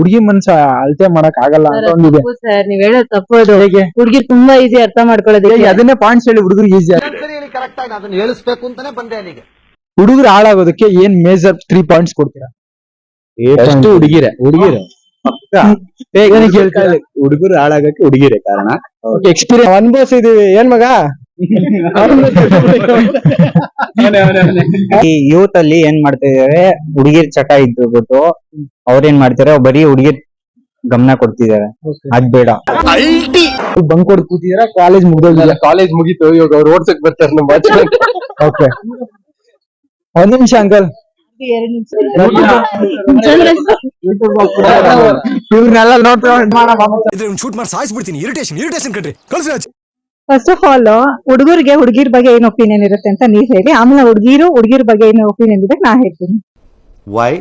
ಹುಡುಗಿ ಮನ್ಸ ಅಳತೆ ಮಾಡಕ್ ಆಗಲ್ಲ ಅಂತ ಒಂದಿದೆ. ಸರ್ ನೀವ್ ಹೇಳೋದು ತಪ್ಪು ಅದು. ಹೇಗೆ? ಹುಡುಗಿರ್ ತುಂಬಾ ಈಸಿ ಅರ್ಥ? ಮಾಡ್ಕೊಳ್ಳೋದಕ್ಕೆ. ಅದನ್ನೇ ಪಾಯಿಂಟ್ಸ್ ಹೇಳಿ ಹುಡುಗರಿಗೆ ಈಸಿ ಕರೆಕ್ಟ್ ಆಗಿ ಅದನ್ನ ಹೇಳಿಸ್ಬೇಕು ಅಂತಾನೆ ಬಂದೆ ಅಲ್ಲಿಗೆ. ಹುಡುಗರು ಹಾಳಾಗೋದಕ್ಕೆ ಏನ್ ಮೇಜರ್ ತ್ರೀ ಪಾಯಿಂಟ್ಸ್ ಕೊಡ್ತೀರಾ? ಎಷ್ಟು ಹುಡುಗಿರೆ ಹುಡುಗಿರೆ. ಹುಡುಗರು ಹಾಳಾಗಕ್ಕೆ ಹುಡುಗಿರೆ ಕಾರಣ. ಎಕ್ಸ್ಪೀರಿಯನ್ಸ್ ಅನುಭವಿಸಿದೀವಿ ಏನ್ ಮಗ? ಈ ಯೂತ್ ಅಲ್ಲಿ ಏನ್ ಮಾಡ್ತಾ ಇದಾರೆ ಹುಡುಗಿರ್ ಚಟ ಇದ್ಬಿಟ್ಟು ಅವ್ರೇನ್ ಮಾಡ್ತಾರೆ ಬರೀ ಹುಡುಗಿರ್ ಗಮನ ಕೊಡ್ತಿದಾರೆ. ಅದ್ ಬೇಡ. ಬಂಕ್ ಕೊಡ್ ಕೂತಿದಾರ ಕಾಲೇಜ್ ಮುಗ್ದೋಗಿಲ್ಲ ಕಾಲೇಜ್ ಮುಗೀತು. ಇವಾಗ ಅವ್ರು ಓಡ್ಸಕ್ ಬರ್ತಾರೆ ನಮ್ಮ ಓಕೆ ಒಂದ್ ನಿಮಿಷ ಅಂಕಲ್ ಇವ್ರನ್ನೆಲ್ಲ ನೋಡ್ತಾ ಶೂಟ್ ಮಾಡಿ ಸಾಯಿಸ್ಬಿಡ್ತೀನಿ. ಇರಿಟೇಷನ್ ಇರಿಟೇಷನ್ ಕಣ್ರಿ. ಕಳ್ಸಿ ಫಸ್ಟ್ ಆಫ್ ಆಲ್ ಹುಡುಗರಿಗೆ ಹುಡುಗಿರ್ ಬಗ್ಗೆ ಏನ್ ಒಪಿನಿಯನ್ ಇರುತ್ತೆ ಅಂತ ನೀವ್ ಹೇಳಿ. ಆಮೇಲೆ ಹುಡುಗಿರು ಹುಡುಗಿರ್ ಬಗ್ಗೆ ಏನು ಒಪಿನಿಯನ್ ಇದೆ ನಾ ಹೇಳ್ತೀನಿ. ವೈ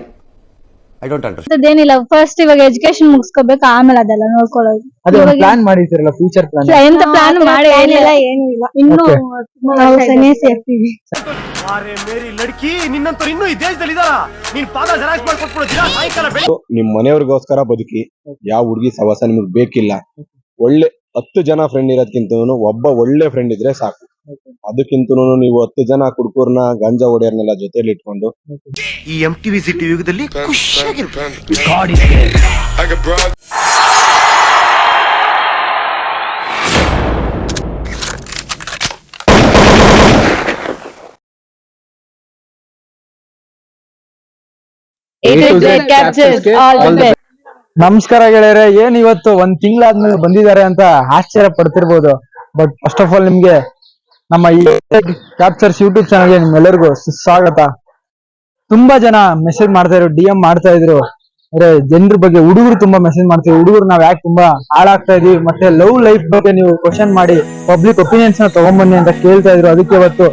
ಐ ಡೋಂಟ್ ಅಂಡರ್ಸ್ಟ್ಯಾಂಡ್ ಅದೇನಿಲ್ಲ ಫಸ್ಟ್ ಇವಾಗ ಎಜುಕೇಶನ್ ಮುಗಿಸ್ಕೋಬೇಕು ಆಮೇಲೆ ಅದೆಲ್ಲ ನೋಡ್ಕೊಳ್ಳೋದು. ಅದೇ ಇವಾಗ- ಪ್ಲಾನ್ ಮಾಡಿರ್ತೀರಲ್ಲ ಫ್ಯೂಚರ್ ಪ್ಲಾನ್ ಎಂತ ಪ್ಲಾನ್ ಮಾಡಿ ಏನಿಲ್ಲ. ಏನು ಇಲ್ಲ. ಇನ್ನು Okay. ನಾವು ಸನ್ಯಾಸಿ ಆಗ್ತೀವಿ ಅರೆ ಮೇರಿ ಲಡ್ಕಿ ನಿನ್ನಂತವ್ರು ಇನ್ನೂ ಈ ದೇಶದಲ್ಲಿ ಇದಾರ? ನೀನ್ ಪಾದ ಜರಾಕ್ಸ್ ಮಾಡ್ಕೊಟ್ಬಿಡು ದಿನ ಸಾಯಂಕಾಲ ಬೆಳಿಗ್ಗೆ ನಿಮ್ ಮನೆಯವ್ರಿಗೋಸ್ಕರ ಬದುಕಿ ಯಾವ ಹುಡುಗಿ ಸವಾಸ ನಿಮಗ್ ಬೇಕಿಲ್ಲ ಒಳ್ಳೆ ಹತ್ತು ಜನ ಫ್ರೆಂಡ್ ಇರೋದಕ್ಕಿಂತ ಒಬ್ಬ ಒಳ್ಳೆ ಫ್ರೆಂಡ್ ಇದ್ರೆ ಸಾಕು. ಅದಕ್ಕಿಂತ ನೀವು ಹತ್ತು ಜನ ಕುಡ್ಕೂರ್ನ ಗಾಂಜಾ ಒಡೆಯರ್ನೆಲ್ಲ ಜೊತೆಲಿ ಇಟ್ಕೊಂಡು ಈ ಎಂ ಟಿವಿ ಸಿಟಿ ಯುಗದಲ್ಲಿ ಖುಷಿಯಾಗಿರ್ಬೇಕು. ನಮಸ್ಕಾರ ಗೆಳೆಯರೆ, ಏನ್ ಇವತ್ತು ಒಂದ್ ತಿಂಗಳಾದ್ಮೇಲೆ ಬಂದಿದ್ದಾರೆ ಅಂತ ಆಶ್ಚರ್ಯ ಪಡ್ತಿರ್ಬೋದು. ಬಟ್ ಫಸ್ಟ್ ಆಫ್ ಆಲ್ ನಿಮ್ಗೆ ನಮ್ಮ ಈ ಕ್ಯಾಪ್ಚರ್ಸ್ ಯೂಟ್ಯೂಬ್ ಚಾನಲ್ಗೆ ನಿಮ್ಮೆಲ್ಲರಿಗೂ ಸುಸ್ವಾಗತ. ತುಂಬಾ ಜನ ಮೆಸೇಜ್ ಮಾಡ್ತಾ ಇದ್ರು ಡಿ ಎಂ ಮಾಡ್ತಾ ಇದ್ರು. ಅಂದ್ರೆ ಜನರ ಬಗ್ಗೆ ಹುಡುಗರು ತುಂಬಾ ಮೆಸೇಜ್ ಮಾಡ್ತೀವಿ ಹುಡುಗರು ನಾವ್ ಯಾಕೆ ತುಂಬಾ ಹಾಳಾಗ್ತಾ ಇದೀವಿ? ಮತ್ತೆ ಲವ್ ಲೈಫ್ ಬಗ್ಗೆ ನೀವು ಕ್ವಶನ್ ಮಾಡಿ ಪಬ್ಲಿಕ್ ಒಪಿನಿಯನ್ಸ್ನ ತಗೊಂಡ್ಬನ್ನಿ ಅಂತ ಕೇಳ್ತಾ ಇದ್ರು. ಅದಕ್ಕೆ ಇವತ್ತು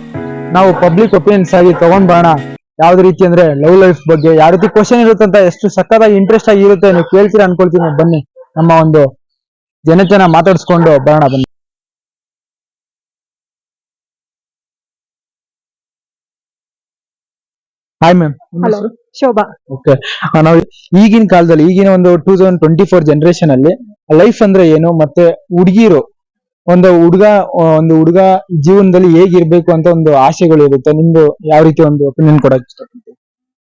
ನಾವು ಪಬ್ಲಿಕ್ ಒಪಿನಿಯನ್ಸ್ ಆಗಿ ತಗೊಂಡ್ ಬರೋಣ. ಯಾವ್ದು ರೀತಿ ಅಂದ್ರೆ ಲವ್ ಲೈಫ್ ಬಗ್ಗೆ ಯಾವ ರೀತಿ ಕ್ವಶನ್ ಇರುತ್ತಂತ ಎಷ್ಟು ಸಕ್ಕತ್ತಾಗಿ ಇಂಟ್ರೆಸ್ಟ್ ಆಗಿ ಇರುತ್ತೆ ನೀವು ಕೇಳ್ತೀರಾ ಅನ್ಕೊಳ್ತೀನಿ. ಬನ್ನಿ ನಮ್ಮ ಒಂದು ಜನತೆನ ಮಾತಾಡಿಸ್ಕೊಂಡು ಬರೋಣ ಬನ್ನಿ. Hi ma'am Shobha. ಓಕೆ ನಾವು ಈಗಿನ ಕಾಲದಲ್ಲಿ ಈಗಿನ ಒಂದು two thousand twenty four generation ಅಲ್ಲಿ ಲೈಫ್ ಅಂದ್ರೆ ಏನು ಮತ್ತೆ ಹುಡುಗಿರು ಒಂದು ಹುಡುಗ ಒಂದು ಹುಡುಗ ಜೀವನದಲ್ಲಿ ಹೇಗಿರ್ಬೇಕು ಅಂತ ಒಂದು ಆಸೆಗಳು ಇರುತ್ತೆ. ನಿಮ್ದು ಯಾವ ರೀತಿ ಒಂದು ಒಪಿನಿಯನ್ ಕೊಡಕ್ ಇಷ್ಟ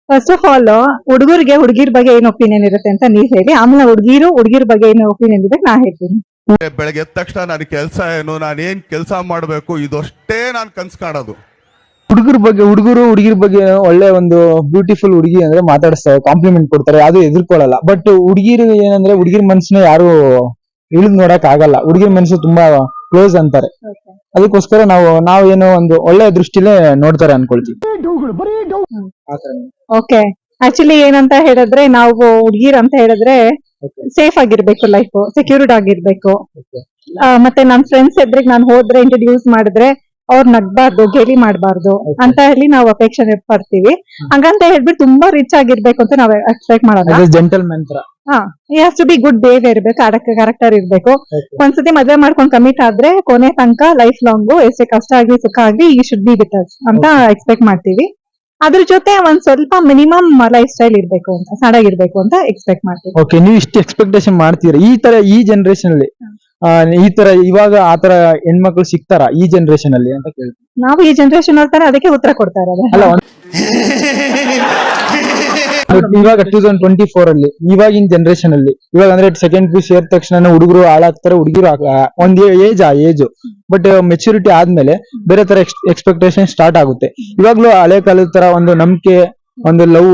ಫಸ್ಟ್ ಆಫ್ ಆಲ್ ಹುಡುಗರಿಗೆ ಹುಡುಗಿರ್ ಬಗ್ಗೆ ಏನ್ ಒಪಿನಿಯನ್ ಇರುತ್ತೆ ಅಂತ ನೀವ್ ಹೇಳಿ. ಆಮೇಲೆ ಹುಡುಗಿರು ಹುಡುಗಿರ್ ಬಗ್ಗೆ ಏನು ಒಪಿನಿಯನ್ ಇದೆ ನಾ ಹೇಳ್ತೀನಿ. ಬೆಳಗ್ಗೆ ಎದ್ದ ತಕ್ಷಣ ನಾನು ಕೆಲಸ ಏನು ನಾನು ಏನ್ ಕೆಲಸ ಮಾಡಬೇಕು ಇದಷ್ಟೇ ನಾನು ಕನ್ಸ್ ಕಾಣೋದು. ಹುಡುಗರ ಬಗ್ಗೆ ಹುಡುಗರು ಹುಡುಗಿರ ಬಗ್ಗೆ ಒಳ್ಳೆ ಒಂದು ಬ್ಯೂಟಿಫುಲ್ ಹುಡುಗಿ ಅಂದ್ರೆ ಮಾತಾಡಿಸ್ತಾರೆ ಕಾಂಪ್ಲಿಮೆಂಟ್ ಕೊಡ್ತಾರೆ ಅದು ಎದುರ್ಕೊಳ್ಳಲ್ಲ ಬಟ್ ಹುಡುಗಿರು ಏನಂದ್ರೆ ಹುಡುಗಿರ್ ಮನ್ಸನ್ನ ಯಾರು ಇಳಿದ್ ನೋಡಕ್ ಆಗಲ್ಲ. ಹುಡುಗಿರ್ ಮನ್ಸು ತುಂಬಾ ಕ್ಲೋಸ್ ಅಂತಾರೆ. ಅದಕ್ಕೋಸ್ಕರ ನಾವು ನಾವು ಏನೋ ಒಂದು ಒಳ್ಳೆ ದೃಷ್ಟಿಲೇ ನೋಡ್ತಾರೆ ಅನ್ಕೊಳ್ತೀವಿ. ಓಕೆ ಆಕ್ಚುಲಿ ಏನಂತ ಹೇಳಿದ್ರೆ ನಾವು ಹುಡುಗಿರ್ ಅಂತ ಹೇಳಿದ್ರೆ ಸೇಫ್ ಆಗಿರ್ಬೇಕು ಲೈಫ್ ಸೆಕ್ಯೂರ್ಡ್ ಆಗಿರ್ಬೇಕು. ಆ, ಮತ್ತೆ ನನ್ ಫ್ರೆಂಡ್ಸ್ ಎದ್ರಿಗೆ ನಾನು ಹೋದ್ರೆ ಇಂಟ್ರೊಡ್ಯೂಸ್ ಮಾಡಿದ್ರೆ ಅವ್ರು ನಗ್ಬಾರ್ದು ಗೇಲಿ ಮಾಡಬಾರ್ದು ಅಂತ ಹೇಳಿ ನಾವು ಅಪೇಕ್ಷೆ ಪಡ್ತೀವಿ. ಹಂಗಂತ ಹೇಳ್ಬಿಟ್ಟು ತುಂಬಾ ರಿಚ್ ಆಗಿರ್ಬೇಕು ಅಂತ ನಾವ್ ಎಕ್ಸ್ಪೆಕ್ಟ್ ಮಾಡೋದು? ಜೆಂಟಲ್ ಜೆಂಟಲ್ಮೆನ್ ತರ ಹಾ has to be good behaviour ಇರ್ಬೇಕು ಕ್ಯಾರೆಕ್ಟರ್ ಇರ್ಬೇಕು. ಒಂದ್ಸತಿ ಮದ್ವೆ ಮಾಡ್ಕೊಂಡು ಕಮಿಟ್ ಆದ್ರೆ ಕೊನೆ ತನಕ ಲೈಫ್ ಲಾಂಗ್ ಎಷ್ಟೇ ಕಷ್ಟ ಆಗ್ಲಿ ಸುಖ ಆಗ್ಲಿ ಈ ಶುಡ್ ಬಿ ವಿತ್ ಅಸ್ ಅಂತ ಎಕ್ಸ್ಪೆಕ್ಟ್ ಮಾಡ್ತೀವಿ. ಅದ್ರ ಜೊತೆ ಒಂದ್ ಸ್ವಲ್ಪ ಮಿನಿಮಮ್ ಲೈಫ್ ಸ್ಟೈಲ್ ಇರ್ಬೇಕು ಅಂತ ಸಣ್ಣಗಿರ್ಬೇಕು ಅಂತ ಎಕ್ಸ್ಪೆಕ್ಟ್ ಮಾಡ್ತೀವಿ. ಓಕೆ ನೀವು ಇಷ್ಟು ಎಕ್ಸ್ಪೆಕ್ಟೇಷನ್ ಮಾಡ್ತೀರಾ? ಈ ತರ ಈ ಜನರೇಷನ್ ಅಲ್ಲಿ ಆ, ಈ ತರ ಇವಾಗ ಆ ತರ ಹೆಣ್ಮಕ್ಳು ಸಿಗ್ತಾರ ಈ ಜನರೇಷನ್ ಅಲ್ಲಿ ಅಂತ ಕೇಳ್ತೀವಿ ನಾವು ಈ ಜನರೇಷನ್ ನೋಡ್ತಾರೆ ಅದಕ್ಕೆ ಉತ್ತರ ಕೊಡ್ತಾ ಇರೋದು. ಇವಾಗ ಟೂ ತೌಸಂಡ್ ಟ್ವೆಂಟಿ ಫೋರ್ ಅಲ್ಲಿ ಇವಾಗಿನ ಜನರೇಷನ್ ಅಲ್ಲಿ ಇವಾಗ ಅಂದ್ರೆ ಸೆಕೆಂಡ್ ಪಿ ಸೇರಿದ ತಕ್ಷಣ ಹುಡುಗರು ಹಾಳಾಗ್ತಾರೆ ಹುಡುಗಿರು ಒಂದ್ ಏಜ್ ಆ ಏಜ್ ಬಟ್ ಮೆಚುರಿಟಿ ಆದ್ಮೇಲೆ ಬೇರೆ ತರ ಎಕ್ಸ್ಪೆಕ್ಟೇಷನ್ ಸ್ಟಾರ್ಟ್ ಆಗುತ್ತೆ. ಇವಾಗ್ಲೂ ಹಳೆ ಕಾಲದ ತರ ಒಂದು ನಂಬಿಕೆ ಒಂದು ಲವ್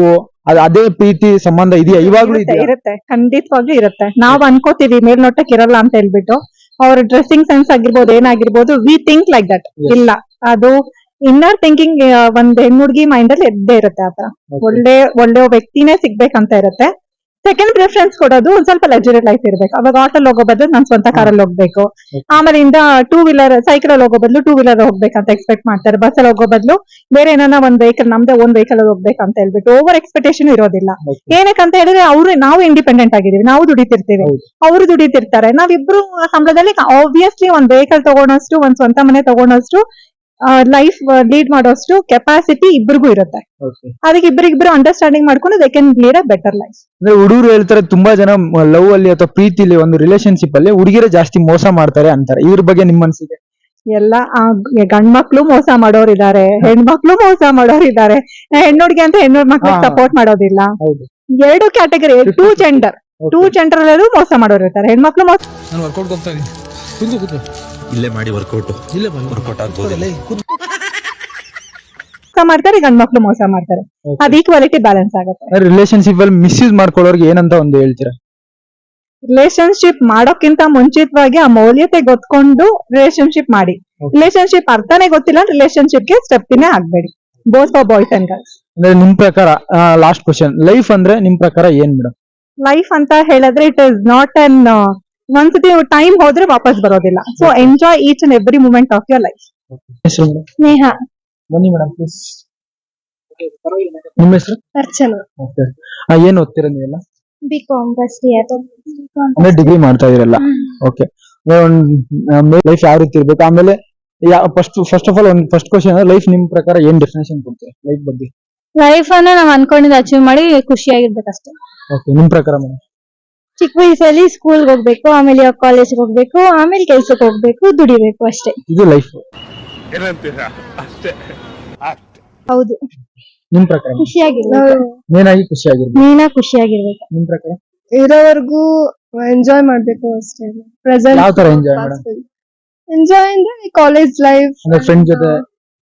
ಅದೇ ಪ್ರೀತಿ ಸಂಬಂಧ ಇದೆಯಾ? ಇವಾಗ್ಲೂ ಇರುತ್ತೆ, ಖಂಡಿತವಾಗ್ಲೂ ಇರುತ್ತೆ. ನಾವ್ ಅನ್ಕೋತೀವಿ ಮೇಲ್ನೋಟಕ್ಕೆ ಇರಲ್ಲ ಅಂತ ಹೇಳ್ಬಿಟ್ಟು. ಅವ್ರ ಡ್ರೆಸ್ಸಿಂಗ್ ಸೆನ್ಸ್ ಆಗಿರ್ಬೋದು ಏನಾಗಿರ್ಬೋದು ವಿ ಥಿಂಕ್ ಲೈಕ್ ದಟ್ ಇಲ್ಲ. ಅದು ಇನ್ನರ್ ಥಿಂಕಿಂಗ್ ಒಂದ್ ಹೆಣ್ಣುಡ್ಗಿ ಮೈಂಡ್ ಅಲ್ಲಿ ಎದ್ದೇ ಇರುತ್ತೆ ಆತರ ಒಳ್ಳೆ ಒಳ್ಳೆ ವ್ಯಕ್ತಿನೇ ಸಿಗ್ಬೇಕಂತ ಇರುತ್ತೆ. ಸೆಕೆಂಡ್ ಪ್ರಿಫರೆನ್ಸ್ ಕೊಡೋದು ಒಂದ್ ಸ್ವಲ್ಪ ಲಕ್ಸುರಿ ಲೈಫ್ ಇರ್ಬೇಕು. ಅವಾಗ ಆಟೋಲ್ ಹೋಗೋ ಬದಲು ನಾನ್ ಸ್ವಂತ ಕಾರಲ್ಲಿ ಹೋಗ್ಬೇಕು. ಆಮೇಲಿಂದ ಟೂ ವೀಲರ್ ಸೈಕಲ್ ಅಲ್ಲಿ ಹೋಗೋ ಬದಲು ಟೂ ವೀಲರ್ ಹೋಗ್ಬೇಕಂತ ಎಕ್ಸ್ಪೆಕ್ಟ್ ಮಾಡ್ತಾರೆ. ಬಸ್ ಅಲ್ಲಿ ಹೋಗೋ ಬದಲು ಬೇರೆ ಏನಾನ ಒಂದ್ ವೆಹಿಕಲ್ ನಮ್ದೇ ಒಂದ್ ವೆಹಿಕಲ್ ಅಲ್ಲಿ ಹೋಗ್ಬೇಕಂತ ಹೇಳ್ಬಿಟ್ಟು ಓವರ್ ಎಕ್ಸ್ಪೆಕ್ಟೇಷನ್ ಇರೋದಿಲ್ಲ. ಏನಕ್ಕಂತ ಹೇಳಿದ್ರೆ ಅವ್ರು ನಾವು ಇಂಡಿಪೆಂಡೆಂಟ್ ಆಗಿದೀವಿ ನಾವು ದುಡಿತಿರ್ತೀವಿ. ಅವರು ದುಡಿತಿರ್ತಾರೆ. ನಾವಿಬ್ರು ಸಂಬಳದಲ್ಲಿ ಆಬ್ವಿಯಸ್ಲಿ ಒಂದ್ ವೆಹಿಕಲ್ ತಗೊಳೋಷ್ಟು ಒಂದ್ ಸ್ವಂತ ಮನೆ ತಗೊಳೋಷ್ಟು ಲೈಫ್ ಲೀಡ್ ಮಾಡೋಷ್ಟು ಕೆಪಾಸಿಟಿ ಇಬ್ಬರಿಗೂ ಇರುತ್ತೆ. ಅದಕ್ಕೆ ಇಬ್ಬರಿಗಿಬ್ರು ಅಂಡರ್ಸ್ಟ್ಯಾಂಡಿಂಗ್ ಮಾಡ್ಕೊಂಡು they can lead a better life ಅಂದ್ರೆ ಹುಡುಗರು ಹೇಳ್ತಾರೆ ತುಂಬಾ ಜನ ಲವ್ ಅಲ್ಲಿ ಅಥವಾ ಪ್ರೀತಿಲಿ ಒಂದು ರಿಲೇಶನ್ಶಿಪ್ ಅಲ್ಲಿ ಹುಡುಗಿರೇ ಜಾಸ್ತಿ ಮೋಸ ಮಾಡ್ತಾರೆ ಅಂತಾರೆ. ಇದ್ರ ಬಗ್ಗೆ ನಿಮ್ ಅನ್ಸಿದೆ ಎಲ್ಲ ಗಂಡ್ ಮಕ್ಳು ಮೋಸ ಇದಾರೆ ಹೆಣ್ಮಕ್ಳು ಮೋಸ ಮಾಡೋರಿದ್ದಾರೆ. ಹೆಣ್ಣುಡ್ಗೆ ಅಂತ ಹೆಣ್ಣು ಮಕ್ಳು ಸಪೋರ್ಟ್ ಮಾಡೋದಿಲ್ಲ. ಎರಡು category two gender two gender ಅಲ್ಲೂ ಮೋಸ ಮಾಡೋರು ಇರ್ತಾರೆ ಹೆಣ್ಮಕ್ಳು ಮೋಸ ಇಲ್ಲೇ ಮಾಡಿ ವರ್ಕೌಟ್. ಇಲ್ಲೇ ವರ್ಕೌಟ್ ಆಗ್ಬೋದಿಲ್ಲ ಮಾಡ್ತಾರೆ ಗಂಡ್ ಮಕ್ಳು ಮೋಸ ಮಾಡ್ತಾರೆ. ಅದ್ ಈಕ್ವಾಲಿಟಿ ಬ್ಯಾಲೆನ್ಸ್ ಆಗುತ್ತೆ. ರಿಲೇಶನ್ಶಿಪ್ ಅಲ್ಲಿ ಮಿಸ್ಯೂಸ್ ಮಾಡ್ಕೊಳ್ಳೋರ್ಗೆ ಏನಂತ ಒಂದು ಹೇಳ್ತೀರಾ? ರಿಲೇಶನ್ಶಿಪ್ ಮಾಡೋಕ್ಕಿಂತ ಮುಂಚಿತವಾಗಿ ಆ ಮೌಲ್ಯತೆ ಗೊತ್ಕೊಂಡು ರಿಲೇಶನ್ಶಿಪ್ ಮಾಡಿ. ರಿಲೇಶನ್ಶಿಪ್ ಅರ್ಥನೇ ಗೊತ್ತಿಲ್ಲ ರಿಲೇಶನ್ಶಿಪ್ಗೆ stepney ಆಗ್ಬೇಡಿ. Both for boys and girls ಅಂದ್ರೆ ನಿಮ್ ಪ್ರಕಾರ ಲಾಸ್ಟ್ ಕ್ವಶನ್ ಲೈಫ್ ಅಂದ್ರೆ ನಿಮ್ ಪ್ರಕಾರ ಏನ್ ಮೇಡಮ್ ಲೈಫ್ ಅಂತ ಹೇಳಿದ್ರೆ ಇಟ್ ಇಸ್ ನಾಟ್ ಅನ್ ಒಂದ್ಸತಿ ಟೈಮ್ ಹೋದ್ರೆ ವಾಪಸ್ ಬರೋದಿಲ್ಲ. So enjoy each and every moment of your life Sneha. ಬನ್ನಿ ಮೇಡಮ್ ಪ್ಲೀಸ್ ನಿಮ್ಮ ಹೆಸರು? ಅರ್ಚನಾ. ಓಕೆ ಏನ್ ಓದ್ತೀರಾ ನೀವೆಲ್ಲ? ಬಿಕಾಮ್ ಫಸ್ಟ್ ಇಯರ್ ಅಂದ್ರೆ ಡಿಗ್ರಿ ಮಾಡ್ತಾ ಇದೀರಲ್ಲ ಓಕೆ ಲೈಫ್ ಯಾವ ರೀತಿ ಇರ್ಬೇಕು? ಆಮೇಲೆ ಫಸ್ಟ್ ಫಸ್ಟ್ ಆಫ್ ಆಲ್ ಒಂದು ಫಸ್ಟ್ ಕ್ವಶನ್ ಲೈಫ್ ನಿಮ್ ಪ್ರಕಾರ ಏನ್ ಡೆಫಿನೇಷನ್ ಕೊಡ್ತೀರಾ? ಲೈಫ್ ಬಗ್ಗೆ. ಲೈಫ್ ಅನ್ನ ನಾವ್ ಅನ್ಕೊಂಡಿದ್ದು ಅಚೀವ್ ಮಾಡಿ ಖುಷಿಯಾಗಿರ್ಬೇಕಷ್ಟೇ. ಓಕೆ ನಿಮ್ ಪ್ರಕಾರ ಮೇಡಮ್ ಚಿಕ್ಕ ವಯಸ್ಸಲ್ಲಿ ಸ್ಕೂಲ್ ಹೋಗ್ಬೇಕು ಆಮೇಲೆ ಕಾಲೇಜ್ ಹೋಗ್ಬೇಕು ಆಮೇಲೆ ಕೆಲ್ಸಕ್ಕೆ ಹೋಗ್ಬೇಕು ದುಡಿಬೇಕು ಅಷ್ಟೇ. ಇದು ಲೈಫ್ ಏನಂತೀರಾ? ಅಷ್ಟೇ. ಅಷ್ಟೇ. ಹೌದು. ನಿಮ್ ಪ್ರಕಾರ? ಖುಷಿಯಾಗಿರ್ಬೇಕು. ನೀನಾಗಿ ಖುಷಿಯಾಗಿರ್ಬೇಕು? ನೀನ ಖುಷಿಯಾಗಿರ್ಬೇಕು. ನಿಮ್ ಪ್ರಕಾರ? ಇರೋವರೆಗೂ ಎಂಜಾಯ್ ಮಾಡ್ಬೇಕು ಅಷ್ಟೇ. ಪ್ರೆಸೆಂಟ್ ಯಾವ ತರ ಎಂಜಾಯ್ ಮೇಡಮ್ ಎಂಜಾಯ್ ಅಂದ್ರೆ ಕಾಲೇಜ್ ಲೈಫ್ ಅಂದ್ರೆ ಫ್ರೆಂಡ್ ಜೊತೆ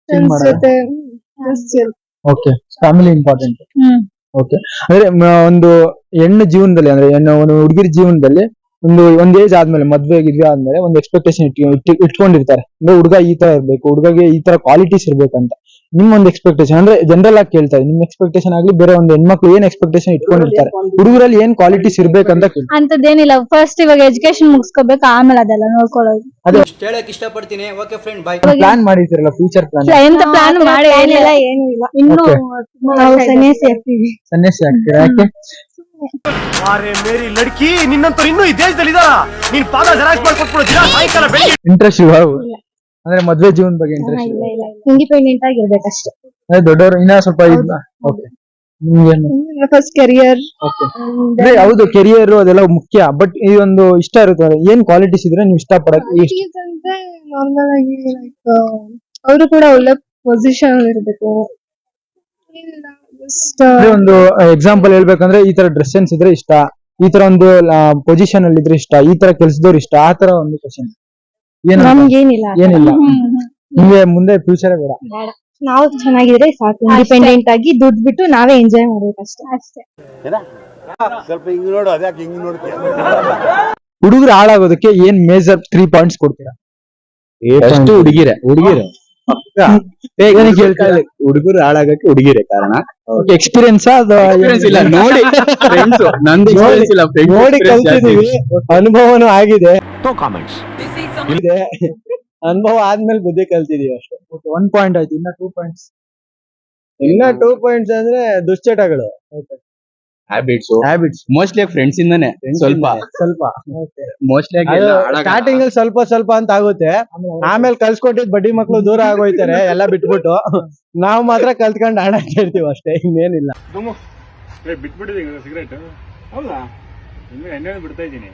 chill ಮಾಡೋದು? ಓಕೆ ಫ್ಯಾಮಿಲಿ ಇಂಪಾರ್ಟೆಂಟ್ ಹ್ಮ್. ಓಕೆ ಅಂದ್ರೆ ಒಂದು ಹೆಣ್ಣು ಜೀವನದಲ್ಲಿ, ಅಂದ್ರೆ, ಹೆಣ್ಣು, ಒಂದು ಹುಡುಗಿರ ಜೀವನದಲ್ಲಿ, ಒಂದು, ಒಂದ್ ಏಜ್ ಆದ್ಮೇಲೆ, ಮದ್ವೆ, ಗಿದ್ವೆ ಆದ್ಮೇಲೆ, ಒಂದು ಎಕ್ಸ್ಪೆಕ್ಟೇಷನ್ ಇಟ್ಕೊಂಡಿರ್ತಾರೆ. ಅಂದ್ರೆ, ಹುಡುಗ ಈ ತರ ಇರ್ಬೇಕು, ಹುಡುಗಗೆ ಈ ತರ ಕ್ವಾಲಿಟೀಸ್ ಇರ್ಬೇಕಂತ. ನಿಮ್ ಒಂದು ಎಕ್ಸ್ಪೆಕ್ಟೇಷನ್ ಅಂದ್ರೆ ಜನರಲ್ ಆಗಿ ಕೇಳ್ತಾರೆ ನಿಮ್ ಎಕ್ಸ್ಪೆಕ್ಟೇಷನ್ ಆಗ್ಲಿ ಬೇರೆ ಒಂದು ಹೆಣ್ಮಕ್ಳು ಏನ್ ಎಕ್ಸ್ಪೆಕ್ಟೇಷನ್ ಇಟ್ಕೊಂಡಿರ್ತಾರೆ? ಹುಡುಗರಲ್ಲಿ ಏನ್ ಕ್ವಾಲಿಟೀಸ್ ಇರ್ಬೇಕಂತ ಕೇಳ್ತಾರೆ ಅಂತದೇನಿಲ್ಲ ಫಸ್ಟ್ ಇವಾಗ ಎಜುಕೇಶನ್ ಮುಗಿಸ್ಕೋಬೇಕು ಆಮೇಲೆ ಅದೆಲ್ಲ ನೋಡ್ಕೊಳ್ಳೋದು. ಹೇಳಕ್ ಇಷ್ಟಪಡ್ತೀನಿ. ಓಕೆ ಫ್ರೆಂಡ್ ಬಾಯ್ ಪ್ಲಾನ್ ಮಾಡಿರ್ತೀರಲ್ಲ ಫ್ಯೂಚರ್ ಪ್ಲಾನ್ ಎಂತ ಪ್ಲಾನ್ ಮಾಡಿ ಏನಿಲ್ಲ. ಏನು ಇಲ್ಲ. ಇನ್ನು ನಾವು ಸನ್ಯಾಸಿ ಆಗ್ತೀವಿ. ಸನ್ಯಾಸಿ ಆಗ್ತೀರಾ? ಯಾಕೆ? ಲಡ್ಕಿ ನಿನ್ನಂತವ್ರು ಇನ್ನೂ ಈ ದೇಶದಲ್ಲಿ ನೀನ್ ಪಾದ ಜೆರಾಕ್ಸ್ ಮಾಡ್ಕೊಟ್ಬಿಡು ದಿನ ಸಾಯಂಕಾಲ ಬೆಳಿಗ್ಗೆ ಇಂಟ್ರೆಸ್ಟ್ ಅಂದ್ರೆ ಮದ್ವೆ ಜೀವನ ಬಗ್ಗೆ ಇಂಟ್ರೆಸ್ಟ್ ಇಲ್ಲ ಇಲ್ಲ. ಇಂಡಿಪೆಂಡೆಂಟ್ ಆಗಿರ್ಬೇಕಷ್ಟೇ. ಅಂದ್ರೆ ದೊಡ್ಡವರು ಇನ್ನ ಸ್ವಲ್ಪ ಓಕೆ ಫಸ್ಟ್ ಕೆರಿಯರ್ ಓಕೆ ಅಂದ್ರೆ ಹೌದು ಕೆರಿಯರ್ ಅದೆಲ್ಲ ಮುಖ್ಯ ಬಟ್ ಈ ಒಂದು ಇಷ್ಟ ಇರುತ್ತೆ ಏನ್ ಕ್ವಾಲಿಟೀಸ್ ಇದ್ರೆ ನೀವು ಇಷ್ಟ. ಪಡಕ್ಕೆ ಅಂದ್ರೆ ನಾರ್ಮಲ್ ಆಗಿ ಲೈಕ್ ಅವರು ಕೂಡ ಒಳ್ಳೆ ಪೊಸಿಷನ್ ಇರಬೇಕು. ಒಂದು ಎಕ್ಸಾಂಪಲ್ ಹೇಳ್ಬೇಕಂದ್ರೆ ಈ ತರ ಡ್ರೆಸ್ ಸೆನ್ಸ್ ಇದ್ರೆ ಇಷ್ಟ. ಈ ತರ ಒಂದು ಪೊಸಿಷನ್ ಅಲ್ಲಿ ಇದ್ರೆ ಇಷ್ಟ. ಈ ತರ ಕೆಲ್ಸದವ್ರು ಇಷ್ಟ. ಆ ತರ ಒಂದು ಕ್ವಶನ್ ನಮ್ಗೇನಿಲ್ಲ. ಏನಿಲ್ಲ. ನಿಮ್ಗೆ ಮುಂದೆ ಫ್ಯೂಚರ್ ಬೇಡ. ನಾವು ಚೆನ್ನಾಗಿದ್ರೆ ಸಾಕು. ಇಂಡಿಪೆಂಡೆಂಟ್ ಆಗಿ ದುಡ್ಡು ಬಿಟ್ಟು ನಾವೇ ಎಂಜಾಯ್ ಮಾಡ್ಬೇಕು ಅಷ್ಟೇ. ಸ್ವಲ್ಪ ಹಿಂಗ್ ನೋಡು ಅದ್ಯಾಕೆ ಹಿಂಗ್ ನೋಡ್ತೀಯ? ಹುಡುಗರು ಹಾಳಾಗೋದಕ್ಕೆ ಏನ್ ಮೇಜರ್ ತ್ರೀ ಪಾಯಿಂಟ್ಸ್ ಕೊಡ್ತೀರಾ? ಎಷ್ಟು ಹುಡುಗಿರೆ? ಹುಡುಗಿರು. ಬೇಗನೆ ಕೇಳ್ತಾ ಇಲ್ಲ ಹುಡುಗರು ಹಾಳಾಗಕ್ಕೆ ಹುಡುಗಿರೆ ಕಾರಣ? ಎಕ್ಸ್ಪೀರಿಯನ್ಸ್ Experience ಇಲ್ಲ. ನೋಡಿ. Friends, ನಂದು experience ಇಲ್ಲ. Friends ನೋಡಿ experience ಜಾಸ್ತಿ. ಕಲ್ತಿದೀವಿ. ಅನುಭವನೂ ಆಗಿದೆ. ನೋ ಕಾಮೆಂಟ್ಸ್ ಇದೆ. ಅನುಭವ ಆದ್ಮೇಲೆ ಬುದ್ಧಿ ಕಲ್ತಿದೀವಿ ಅಷ್ಟೇ. ಒನ್ ಪಾಯಿಂಟ್ ಆಯ್ತು. ಇನ್ನ ಟೂ ಪಾಯಿಂಟ್ಸ್ ಇನ್ನ ಟೂ ಪಾಯಿಂಟ್ಸ್ ಅಂದ್ರೆ ದುಶ್ಚಟಗಳು. Habits. ಹ್ಯಾಬಿಟ್ಸ್ ಮೋಸ್ಟ್ಲಿ ಫ್ರೆಂಡ್ಸ್ ಇಂದಾನೆ ಸ್ವಲ್ಪ. ಸ್ವಲ್ಪ. ಮೋಸ್ಟ್ಲಿ ಸ್ಟಾರ್ಟಿಂಗ್ ಅಲ್ಲಿ ಸ್ವಲ್ಪ ಸ್ವಲ್ಪ ಅಂತ ಆಗುತ್ತೆ. ಆಮೇಲೆ ಕಲ್ಸ್ಕೊಟ್ಟಿದ್ ಬಡ್ಡಿ ಮಕ್ಳು ದೂರ ಆಗೋಯ್ತಾರೆ ಎಲ್ಲ ಬಿಟ್ಬಿಟ್ಟು. ನಾವ್ ಮಾತ್ರ ಕಲ್ತ್ಕೊಂಡು ಹಣ ಕೇಳ್ತೀವಿ ಅಷ್ಟೇ ಇನ್ನೇನಿಲ್ಲ. ಬಿಟ್ಬಿಟ್ಟಿದ್ದೀನಿ ಸಿಗರೇಟ್. ಹೌದಾ? ಇನ್ನು ಎಣ್ಣೆ ಬಿಡ್ತಾ ಇದ್ದೀನಿ.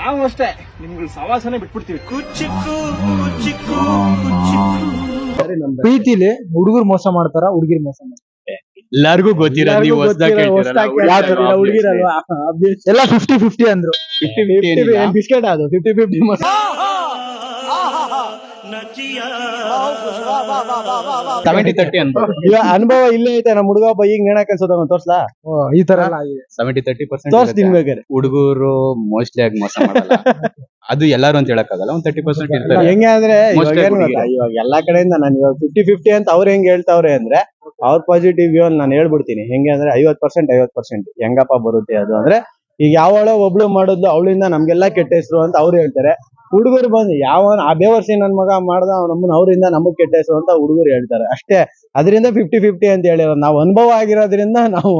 ನಾವು ಅಷ್ಟೇ ನಿಮ್ಗೆ ಸವಾಸನೆ ಬಿಟ್ಬಿಡ್ತೀವಿ. ಕುಚ್ಚಿಕ್ಕು ಕುಚ್ಚಿಕ್ಕು ಕುಚ್ಚಿಕ್ಕು ಪ್ರೀತಿಲಿ ಹುಡುಗರು ಮೋಸ ಮಾಡ್ತಾರ ಹುಡುಗಿರ್ ಮೋಸ ಮಾಡ್ತಾರ? ಎಲ್ಲಾರ್ಗೂ ಗೊತ್ತಿರ ನೀವು ಹುಡುಗಿರಲ್ವಾ ಎಲ್ಲ ಫಿಫ್ಟಿ ಫಿಫ್ಟಿ ಅಂದ್ರು. 50-50 ಏನಿಲ್ಲ. ಬಿಸ್ಕೆಟ್ ಅದು ಫಿಫ್ಟಿ ಫಿಫ್ಟಿ ಸೆವೆಂಟಿ ತರ್ಟಿ ಅಂತ. ಅನುಭವ ಇಲ್ಲೇ ಐತೆ ನಮ್ಮ ಹುಡುಗ ಬೈ ಹಿಂಗ್ ಹೇಳಕ್ ಕಲ್ಸೋದ ತೋರ್ಸ್ಲಾ? ಈ ತರ ಎಲ್ಲ ಆಗಿದೆ. ಸೆವೆಂಟಿ ತರ್ಟಿ ತೋರ್ಸ್ತೀನಿ ಪರ್ಸೆಂಟ್ ಬೇಕಾದ್ರೆ ಹುಡುಗರು ಮೋಸ್ಟ್ಲಿ ಆಗಿ ಮೋಸ ಮಾಡಲ್ಲ. ಅದು ಎಲ್ಲಾರು ಅಂತ ಹೇಳಕ್ಕಾಗಲ್ಲ ಒಂದ್ ತರ್ಟಿ ಪರ್ಸೆಂಟ್ ಇರ್ತಾರೆ. ಹೆಂಗೆ ಅಂದ್ರೆ ಇವಾಗ Mostly ಏನ್ ಗೊತ್ತಾ? ಇವಾಗ ಎಲ್ಲಾ ಕಡೆಯಿಂದ ನಾನು ಇವಾಗ ಫಿಫ್ಟಿ ಫಿಫ್ಟಿ ಅಂತ ಅವ್ರು ಹೆಂಗ್ ಹೇಳ್ತಾವ್ರೆ ಅಂದ್ರೆ ಅವ್ರ ಪಾಸಿಟಿವ್ ವ್ಯೂ ನಾನು ಹೇಳ್ಬಿಡ್ತೀನಿ. ಹೆಂಗೆ ಅಂದ್ರೆ ಐವತ್ ಪರ್ಸೆಂಟ್ ಐವತ್ ಪರ್ಸೆಂಟ್ ಹೆಂಗಪ್ಪ ಬರುತ್ತೆ ಅದು ಅಂದ್ರೆ ಈಗ ಯಾವಳ ಒಬ್ಳು ಮಾಡೋದು ಅವಳಿಂದ ನಮ್ಗೆಲ್ಲ ಕೆಟ್ಟ ಹೆಸರು ಅಂತ ಅವ್ರು ಹೇಳ್ತಾರೆ. ಹುಡುಗರು ಬಂದು ಯಾವ ಆ ಬೇವರ್ಸಿ ನನ್ ಮಗ ಮಾಡ್ದ ನಮ್ಮನ್ನ ಅವರಿಂದ ನಮಗ್ ಕೆಟ್ಟ ಹೆಸರು ಅಂತ ಹುಡುಗರು ಹೇಳ್ತಾರೆ. ಅಷ್ಟೇ. ಅದರಿಂದ ಫಿಫ್ಟಿ ಫಿಫ್ಟಿ ಅಂತ ಹೇಳಿರೋ ನಾವು ಅನುಭವ ಆಗಿರೋದ್ರಿಂದ ನಾವು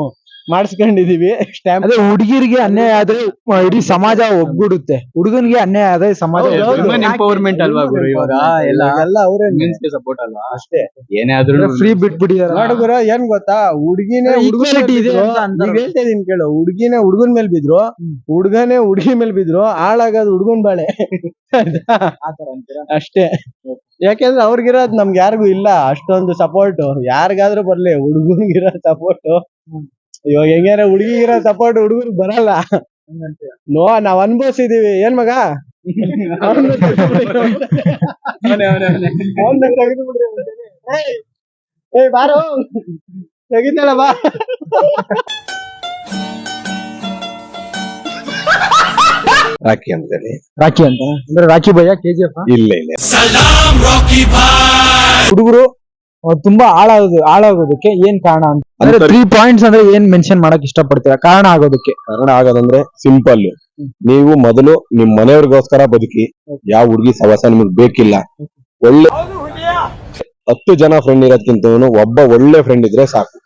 ಮಾಡಿಸ್ಕೊಂಡಿದೀವಿ ಸ್ಟ್ಯಾಂಪ್ ಅದೇ ಹುಡುಗಿರಿಗೆ ಅನ್ಯಾಯ ಆದ್ರೆ ಇಡೀ ಸಮಾಜ ಒಗ್ಗೂಡುತ್ತೆ. ಹುಡುಗನಿಗೆ ಅನ್ಯಾಯ ಆದ್ರೆ ಸಮಾಜ ಎಂಪವರ್ಮೆಂಟ್ ಅಲ್ವಾ ಗುರು ಇವಾಗ? ಎಲ್ಲ ಎಲ್ಲ ಅವರೇ ಗೆ ಸಪೋರ್ಟ್ ಅಲ್ವಾ? ಅಷ್ಟೇ. ಏನೇ ಆದ್ರೂ ಫ್ರೀ ಬಿಟ್ಬಿಟ್ಟಿದಾರೆ. ಗುರು ಏನ್ ಗೊತ್ತಾ? ಹುಡುಗಿನೇ Equality ಇದೆ ಅಂತ ಅಂತಾರೆ. ಹೇಳ್ತಾ ಇದೀನಿ ಕೇಳು. ಹುಡುಗಿನೇ ಹುಡುಗನ್ ಮೇಲ್ ಬಿದ್ರು. ಹುಡುಗನೇ ಹುಡುಗಿ ಮೇಲೆ ಬಿದ್ರು. ಹಾಳಾಗೋದು ಹುಡುಗನ್ ಬಾಳೆ. ಅಷ್ಟೇ. ಯಾಕೆಂದ್ರೆ ಅವ್ರಿಗಿರೋದ್ ನಮ್ಗೆ ಯಾರಿಗೂ ಇಲ್ಲ. ಅಷ್ಟೊಂದು ಸಪೋರ್ಟ್ ಯಾರಿಗಾದ್ರೂ ಬರ್ಲಿ ಹುಡುಗನ್ಗಿರೋ ಸಪೋರ್ಟ್ ಇವಾಗ ಹೆಂಗಾರ ಹುಡುಗಿಗಿರೋ ಸಪೋರ್ಟ್ ಹುಡುಗರು ಬರಲ್ಲ. ನೋ ನಾವ್ ಅನ್ಭವಿಸಿದೀವಿ. ಏನ್ ಮಗ? ಬಾರೋ. ತೆಗಿತಾಳ ಬಾ. ರಾಖಿ ಅಂತೇಳಿ ರಾಖಿ ಅಂತ? ಅಂದ್ರೆ ರಾಖಿ ಭಯ ಕೆಜಿಎಫ್ ಇಲ್ಲ ಇಲ್ಲ. ಹುಡುಗರು ತುಂಬಾ ಹಾಳಾಗೋದು ಹಾಳಾಗೋದಕ್ಕೆ ಏನ್ ಕಾರಣ ಅಂತ? ಅಂದ್ರೆ ತ್ರೀ ಪಾಯಿಂಟ್ಸ್ ಅಂದ್ರೆ ಏನ್ ಮೆನ್ಷನ್ ಮಾಡಕ್ ಇಷ್ಟಪಡ್ತೀರಾ? ಕಾರಣ ಆಗೋದಕ್ಕೆ. ಕಾರಣ ಆಗೋದಂದ್ರೆ ಸಿಂಪಲ್ ನೀವು ಮೊದಲು ನಿಮ್ ಮನೆಯವ್ರಿಗೋಸ್ಕರ ಬದುಕಿ ಯಾವ ಹುಡುಗಿ ಸವಾಸ ನಿಮ್ಗೆ ಬೇಕಿಲ್ಲ. ಒಳ್ಳೆ ಹತ್ತು ಜನ ಫ್ರೆಂಡ್ ಇರೋದ್ಕಿಂತ ಒಬ್ಬ ಒಳ್ಳೆ ಫ್ರೆಂಡ್ ಇದ್ರೆ ಸಾಕು.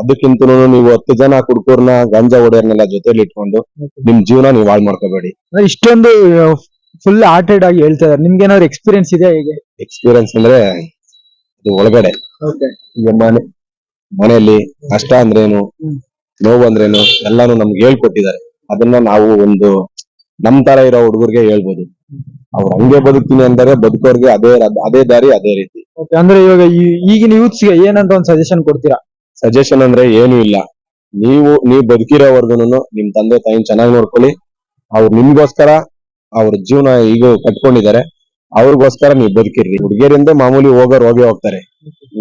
ಅದಕ್ಕಿಂತ ನೀವು ಹತ್ತು ಜನ ಕುಡ್ಕೂರ್ನ ಗಾಂಜಾ ಹೊಡೆಯರ್ನೆಲ್ಲ ಜೊತೆಲಿ ಇಟ್ಕೊಂಡು ನಿಮ್ ಜೀವನ ನೀವು ಹಾಳು ಮಾಡ್ಕೋಬೇಡಿ. ಅಂದ್ರೆ ಇಷ್ಟೊಂದು ಫುಲ್ ಹಾರ್ಟೆಡ್ ಆಗಿ ಹೇಳ್ತಾ ಇದಾರೆ. ನಿಮ್ಗೆ ಏನಾದ್ರು ಎಕ್ಸ್ಪೀರಿಯನ್ಸ್ ಇದೆ ಹೇಗೆ? ಎಕ್ಸ್ಪೀರಿಯನ್ಸ್ ಅಂದ್ರೆ ಇದು ಒಳಗಡೆ. ಈಗ ಮನೆ ಮನೆಯಲ್ಲಿ ಕಷ್ಟ ಅಂದ್ರೇನು ನೋವು ಅಂದ್ರೇನು ಎಲ್ಲಾನು ನಮ್ಗೆ ಹೇಳ್ಕೊಟ್ಟಿದ್ದಾರೆ. ಅದನ್ನ ನಾವು ಒಂದು ನಮ್ ತರ ಇರೋ ಹುಡುಗರಿಗೆ ಹೇಳ್ಬೋದು. ಅವ್ರು ಹಂಗೆ ಬದುಕ್ತೀನಿ ಅಂದರೆ ಬದುಕೋರ್ಗೆ ಅದೇ ಅದೇ ದಾರಿ ಅದೇ ರೀತಿ. ಅಂದ್ರೆ ಇವಾಗ ಈಗಿನ ಯೂತ್ಸ್ಗೆ ಏನಂತ ಒಂದು ಸಜೆಷನ್ ಕೊಡ್ತೀರಾ? ಸಜೆಷನ್ ಅಂದ್ರೆ ಏನು ಇಲ್ಲ. ನೀವು ನೀವು ಬದುಕಿರೋವರ್ಗುನು ನಿಮ್ ತಂದೆ ತಾಯಿ ಚೆನ್ನಾಗಿ ನೋಡ್ಕೊಳ್ಳಿ. ಅವ್ರು ನಿಮ್ಗೋಸ್ಕರ ಅವ್ರ ಜೀವನ ಈಗ ಕಟ್ಕೊಂಡಿದ್ದಾರೆ. ಅವ್ರಿಗೋಸ್ಕರ ನೀವು ಬದುಕಿರ್ರಿ. ಹುಡುಗಿಯರಿಂದ ಮಾಮೂಲಿ ಹೋಗೋರು ಹೋಗಿ ಹೋಗ್ತಾರೆ.